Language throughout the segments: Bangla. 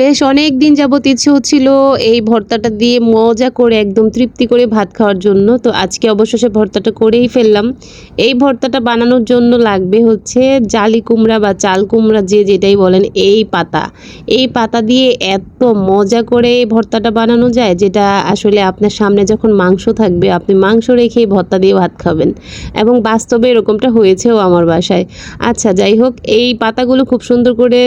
বেশ অনেক দিন যাবত ইচ্ছে হচ্ছিল এই ভর্তাটা দিয়ে মজা করে একদম তৃপ্তি করে ভাত খাওয়ার জন্য। তো আজকে অবশেষে ভর্তাটা করেই ফেললাম। এই ভর্তাটা বানানোর জন্য লাগবে হচ্ছে জালি কুমড়া বা চাল কুমড়া যে যেটাই বলেন, এই পাতা। এই পাতা দিয়ে এত মজা করে এই ভর্তাটা বানানো যায় যেটা আসলে আপনার সামনে যখন মাংস থাকবে, আপনি মাংস রেখে ভর্তা দিয়ে ভাত খাবেন। এবং বাস্তবে এরকমটা হয়েছেও আমার বাসায়। আচ্ছা যাই হোক, এই পাতাগুলো খুব সুন্দর করে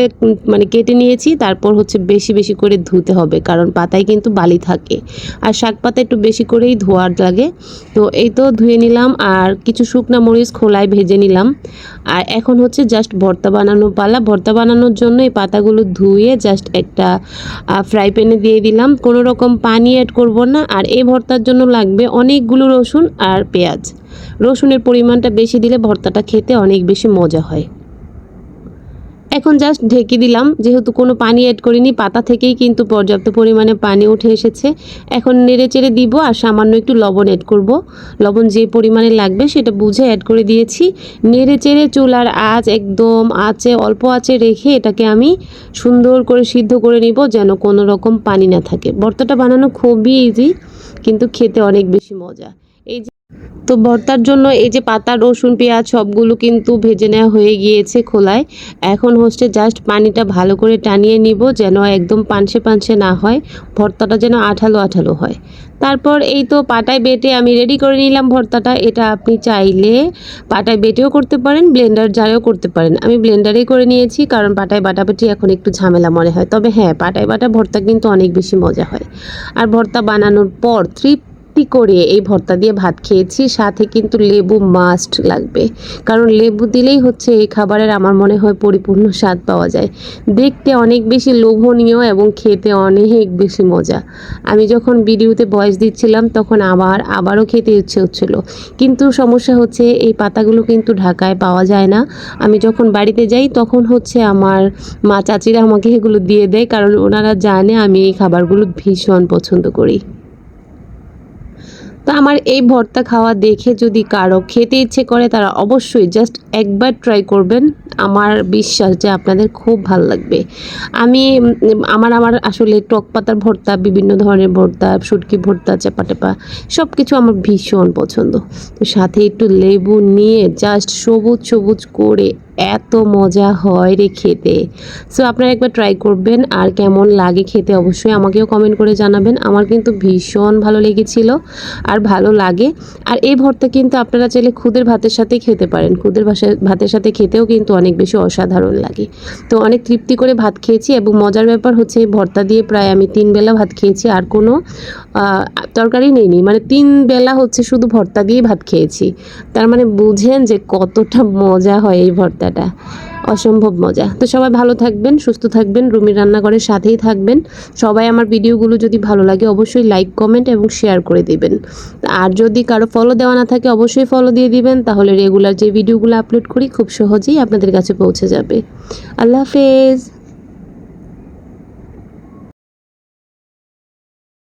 মানে কেটে নিয়েছি। তারপর হচ্ছে বেশি বেশি করে ধুতে হবে, কারণ পাতায় কিন্তু বালি থাকে। আর শাক পাতা একটু বেশি করেই ধোয়ার লাগে। তো এই তো ধুয়ে নিলাম, আর কিছু শুকনা মরিচ খোলায় ভেজে নিলাম। আর এখন হচ্ছে জাস্ট ভর্তা বানানো পালা। ভর্তা বানানোর জন্য এই পাতাগুলো ধুয়ে জাস্ট একটা ফ্রাই প্যানে দিয়ে দিলাম। কোনো রকম পানি অ্যাড করব না। আর এই ভর্তার জন্য লাগবে অনেকগুলো রসুন আর পেঁয়াজ। রসুনের পরিমাণটা বেশি দিলে ভর্তাটা খেতে অনেক বেশি মজা হয়। এখন জাস্ট ঢেকে দিলাম। যেহেতু কোনো পানি অ্যাড করিনি, পাতা থেকেই কিন্তু পর্যাপ্ত পরিমাণে পানি উঠে এসেছে। এখন নেড়ে চেড়ে দিব আর সামান্য একটু লবণ অ্যাড করব। লবণ যে পরিমাণে লাগবে সেটা বুঝে অ্যাড করে দিয়েছি। নেড়ে চেড়ে চুলার আঁচ একদম আঁচে, অল্প আঁচে রেখে এটাকে আমি সুন্দর করে সিদ্ধ করে নিব যেন কোনো রকম পানি না থাকে। ভর্তাটা বানানো খুবই ইজি কিন্তু খেতে অনেক বেশি মজা। এই তো ভর্তার জন্য এই যে পাতা, রসুন, পেঁয়াজ সবগুলো কিন্তু ভেজে নেওয়া হয়ে গিয়েছে খোলায়। এখন হচ্ছে জাস্ট পানিটা ভালো করে টানিয়ে নিব যেন একদম পানসে পানসে না হয়, ভর্তাটা যেন আঠালো আঠালো হয়। তারপর এই তো পাটায় বেটে আমি রেডি করে নিলাম ভর্তাটা, এটা আপনি চাইলে পাটায় বেটেও করতে পারেন ব্লেন্ডার জারেও করতে পারেন। আমি ব্লেন্ডারেই করে নিয়েছি কারণ পাটায় বাটাবাটি এখন একটু ঝামেলা মনে হয়। তবে হ্যাঁ পাটায় বাটা ভর্তা কিন্তু অনেক বেশি মজা হয়। আর ভর্তা বানানোর পর তৃপ্তি করে এই ভর্তা দিয়ে ভাত খেয়েছি। সাথে কিন্তু লেবু মাস্ট লাগবে। কারণ লেবু দিলেই হচ্ছে এই খাবারের আমার মনে হয় পরিপূর্ণ স্বাদ পাওয়া যায়। দেখতে অনেক বেশি লোভনীয় এবং খেতে অনেক বেশি মজা। আমি যখন ভিডিওতে ভয়েস দিচ্ছিলাম, তখন আবার, আবারও খেতে ইচ্ছে হচ্ছিল। কিন্তু সমস্যা হচ্ছে এই পাতাগুলো কিন্তু ঢাকায় পাওয়া যায় না। আমি যখন বাড়িতে যাই, তখন হচ্ছে আমার মা চাচিরা আমাকে এগুলো দিয়ে দেয়। কারণ ওনারা জানে আমি এই খাবারগুলো ভীষণ পছন্দ করি। তো আমার এই ভর্তা খাওয়া দেখে যদি কারও খেতে ইচ্ছে করে, তারা অবশ্যই জাস্ট একবার ট্রাই করবেন। আমার বিশ্বাস যে আপনাদের খুব ভালো লাগবে। আমি, আমার আমার আসলে টক পাতার ভর্তা, বিভিন্ন ধরনের ভর্তা, শুটকি ভর্তা, চাপা টেপা সব কিছু আমার ভীষণ পছন্দ। তো সাথে একটু লেবু নিয়ে জাস্ট সবুজ সবুজ করে এত মজা হয় রে খেতে। সো আপনারা একবার ট্রাই করবেন আর কেমন লাগে খেতে অবশ্যই আমাকেও কমেন্ট করে জানাবেন। আমার কিন্তু ভীষণ ভালো লেগেছিল আর ভালো লাগে। আর এই ভর্তা কিন্তু আপনারা চাইলে খুদের ভাতের সাথে খেতে পারেন। খুদের ভাতের সাথে খেতেও কিন্তু অনেক বেশি অসাধারণ লাগে। তো অনেক তৃপ্তি করে ভাত খেয়েছি এবং মজার ব্যাপার হচ্ছে এই ভর্তা দিয়ে প্রায় আমি তিন বেলা ভাত খেয়েছি। আর কোনো তরকারি নেইনি। মানে তিন বেলা হচ্ছে শুধু ভর্তা দিয়েই ভাত খেয়েছি। তার মানে বুঝেন যে কতটা মজা হয় এই ভর্তাটা অসম্ভব মজা। তো সবাই ভালো থাকবেন, সুস্থ থাকবেন, রুমির রান্নাঘরের সাথেই থাকবেন। সবাই আমার ভিডিওগুলো যদি ভালো লাগে অবশ্যই লাইক কমেন্ট এবং শেয়ার করে দিবেন। আর যদি কারও ফলো দেওয়া না থাকে অবশ্যই ফলো দিয়ে দিবেন, তাহলে রেগুলার যে ভিডিওগুলো আপলোড করি খুব সহজেই আপনাদের কাছে পৌঁছে যাবে। আল্লাহ হাফেজ।